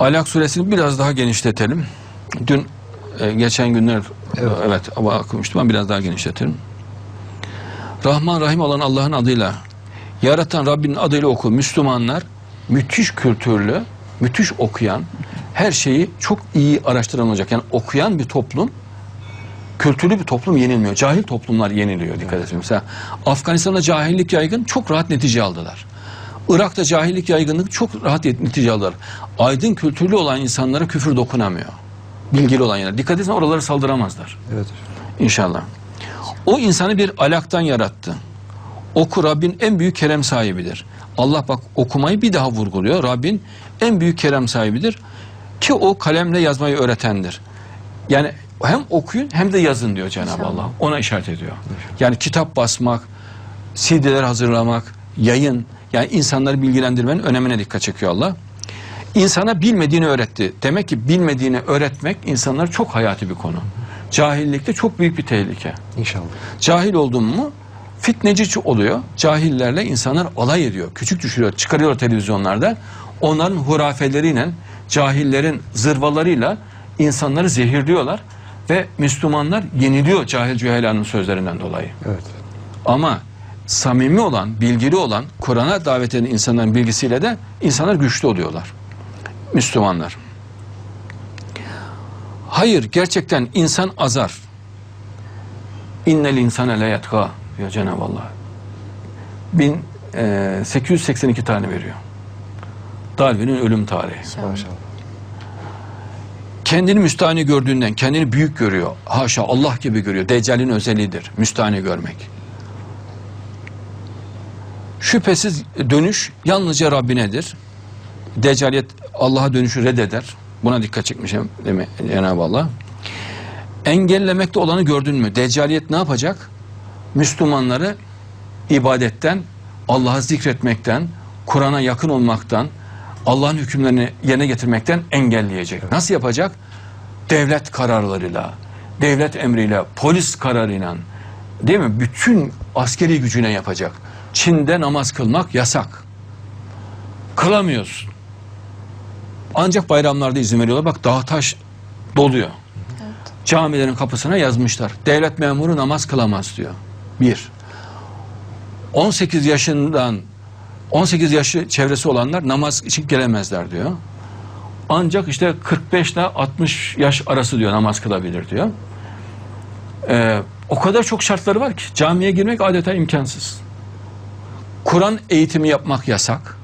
Alak suresini biraz daha genişletelim. Dün e, geçen günler evet, evet okumuştum ama biraz daha genişletelim. Rahman Rahim olan Allah'ın adıyla yaratan Rabbinin adıyla oku. Müslümanlar müthiş kültürlü, müthiş okuyan, her şeyi çok iyi araştıran olacak. Yani okuyan bir toplum kültürlü bir toplum yenilmiyor. Cahil toplumlar yeniliyor dikkat edin. Mesela Afganistan'da cahillik yaygın çok rahat netice aldılar. Irak'ta cahillik yaygınlık çok rahat netice aldılar. Aydın kültürlü olan insanlara küfür dokunamıyor. Bilgili olan yerler. Dikkat edin oraları saldıramazlar. Evet. İnşallah. O insanı bir alaktan yarattı. Oku Rabbin en büyük kerem sahibidir. Allah bak okumayı bir daha vurguluyor. Rabbin en büyük kerem sahibidir. Ki o kalemle yazmayı öğretendir. Yani hem okuyun hem de yazın diyor Cenab-ı Allah. Ona işaret ediyor. Yani kitap basmak, CD'ler hazırlamak, yayın, yani insanları bilgilendirmenin önemine dikkat çekiyor Allah. İnsana bilmediğini öğretti. Demek ki bilmediğini öğretmek insanlar çok hayati bir konu. Cahillikte çok büyük bir tehlike. İnşallah. Cahil oldun mu fitneci oluyor. Cahillerle insanlar alay ediyor. Küçük düşürüyor. Çıkarıyor televizyonlarda. Onların hurafeleriyle, cahillerin zırvalarıyla insanları zehirliyorlar. Ve Müslümanlar yeniliyor cahil cühelanın sözlerinden dolayı. Evet. Ama samimi olan, bilgili olan, Kur'an'a davet eden insanların bilgisiyle de insanlar güçlü oluyorlar. Müslümanlar. Hayır, gerçekten insan azar. İnnel insane le yatka diyor Cenab-ı Allah. 1882 tane veriyor. Darwin'in ölüm tarihi. Maşallah. Kendini müstahni gördüğünden kendini büyük görüyor. Haşa Allah gibi görüyor. Deccal'in özelliğidir. Müstahni görmek. Şüphesiz dönüş yalnızca Rabbinedir. Deccaliyet Allah'a dönüşü reddeder. Buna dikkat çekmişim değil mi Cenab-ı Allah? Engellemekte olanı gördün mü? Deccaliyet ne yapacak? Müslümanları ibadetten, Allah'ı zikretmekten, Kur'an'a yakın olmaktan, Allah'ın hükümlerini yerine getirmekten engelleyecek. Nasıl yapacak? Devlet kararlarıyla, devlet emriyle, polis kararıyla, değil mi? Bütün askeri gücüne yapacak. Çin'de namaz kılmak yasak. Kılamıyorsun. Ancak bayramlarda izin veriyorlar. Bak dağ taş doluyor. Camilerin kapısına yazmışlar. Devlet memuru namaz kılamaz diyor. Bir. 18 yaşından 18 yaşı çevresi olanlar namaz için gelemezler diyor. Ancak işte 45 ile 60 yaş arası diyor namaz kılabilir diyor. Ee, o kadar çok şartları var ki camiye girmek adeta imkansız. Kur'an eğitimi yapmak yasak.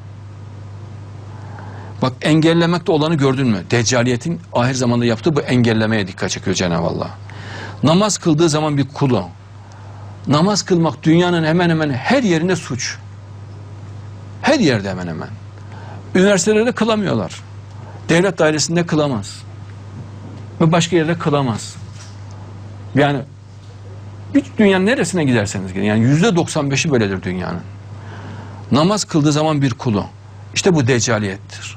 Bak engellemekte olanı gördün mü? Deccaliyetin ahir zamanda yaptığı bu engellemeye dikkat çekiyor Cenab-ı Allah. Namaz kıldığı zaman bir kulu. Namaz kılmak dünyanın hemen hemen her yerinde suç. Her yerde hemen hemen. Üniversitelerde kılamıyorlar. Devlet dairesinde kılamaz. Ve başka yerde kılamaz. Yani bir dünyanın neresine giderseniz gidin. Yani yüzde 95'i böyledir dünyanın. Namaz kıldığı zaman bir kulu. İşte bu deccaliyettir.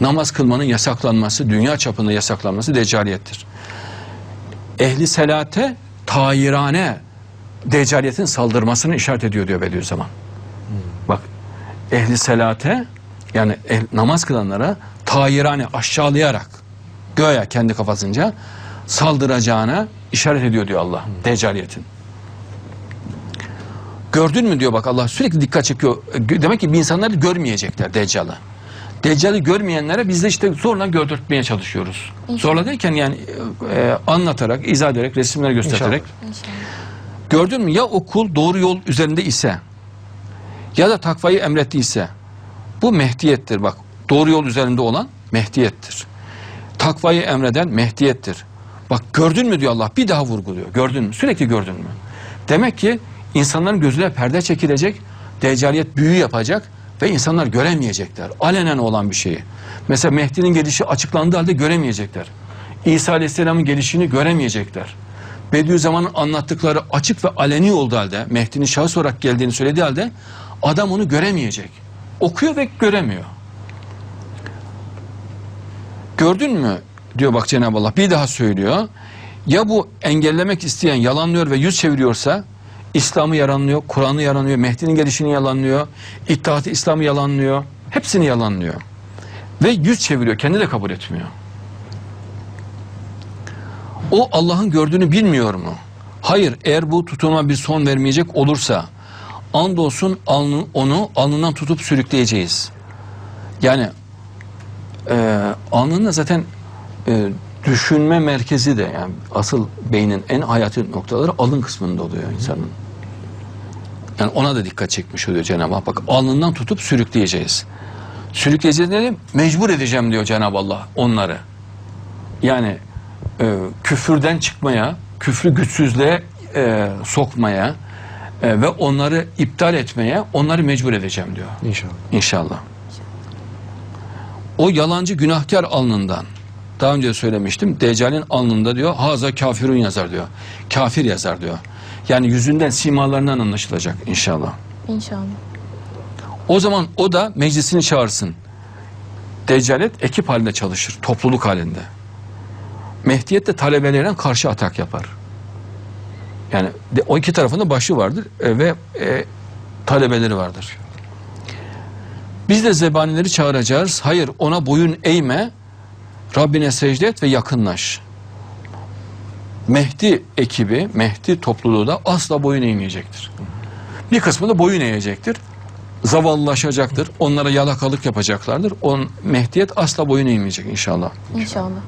Namaz kılmanın yasaklanması, dünya çapında yasaklanması deccaliyettir. Ehli selate tayirane deccaliyetin saldırmasını işaret ediyor diyor Bediüzzaman. Bak ehli selate yani eh, namaz kılanlara tayirane aşağılayarak göğe kendi kafasınca saldıracağına işaret ediyor diyor Allah deccaliyetin. Gördün mü diyor bak Allah sürekli dikkat çekiyor. Demek ki bir insanlar görmeyecekler Deccal'ı. Deccal'ı görmeyenlere biz de işte zorla gördürtmeye çalışıyoruz. Zorla derken yani e, anlatarak, izah ederek, resimler göstererek. İnşallah. Gördün mü ya o kul doğru yol üzerinde ise ya da takvayı emrettiyse bu mehdiyettir bak. Doğru yol üzerinde olan mehdiyettir. Takvayı emreden mehdiyettir. Bak gördün mü diyor Allah bir daha vurguluyor. Gördün mü? Sürekli gördün mü? Demek ki insanların gözüne perde çekilecek, deccaliyet büyü yapacak ve insanlar göremeyecekler. Alenen olan bir şeyi. Mesela Mehdi'nin gelişi açıklandığı halde göremeyecekler. İsa Aleyhisselam'ın gelişini göremeyecekler. Bediüzzaman'ın anlattıkları açık ve aleni olduğu halde, Mehdi'nin şahıs olarak geldiğini söylediği halde adam onu göremeyecek. Okuyor ve göremiyor. Gördün mü diyor bak Cenab-ı Allah bir daha söylüyor. Ya bu engellemek isteyen yalanlıyor ve yüz çeviriyorsa İslam'ı yalanlıyor, Kur'an'ı yalanlıyor, Mehdi'nin gelişini yalanlıyor, İttihat-ı İslam'ı yalanlıyor. Hepsini yalanlıyor. Ve yüz çeviriyor. Kendi de kabul etmiyor. O Allah'ın gördüğünü bilmiyor mu? Hayır. Eğer bu tutulma bir son vermeyecek olursa andolsun alnı, onu alnından tutup sürükleyeceğiz. Yani e, alnında zaten e, düşünme merkezi de yani asıl beynin en hayati noktaları alın kısmında oluyor insanın. Yani ona da dikkat çekmiş oluyor Cenab-ı Hak. Bak alnından tutup sürükleyeceğiz. Sürükleyeceğiz dedim mecbur edeceğim diyor Cenab-ı Allah onları. Yani e, küfürden çıkmaya, küfrü güçsüzlüğe e, sokmaya e, ve onları iptal etmeye onları mecbur edeceğim diyor. İnşallah. İnşallah. O yalancı günahkar alnından daha önce söylemiştim. Deccal'in alnında diyor haza kafirun yazar diyor. Kafir yazar diyor. Yani yüzünden simalarından anlaşılacak inşallah. İnşallah. O zaman o da meclisini çağırsın. Deccalet ekip halinde çalışır, topluluk halinde. Mehdiyet de talebelerine karşı atak yapar. Yani de, o iki tarafında başı vardır e, ve e, talebeleri vardır. Biz de zebanileri çağıracağız. Hayır ona boyun eğme, Rabbine secde et ve yakınlaş. Mehdi ekibi, Mehdi topluluğu da asla boyun eğmeyecektir. Bir kısmı da boyun eğecektir zavallılaşacaktır. Onlara yalakalık yapacaklardır. On Mehdiyet asla boyun eğmeyecek inşallah. İnşallah.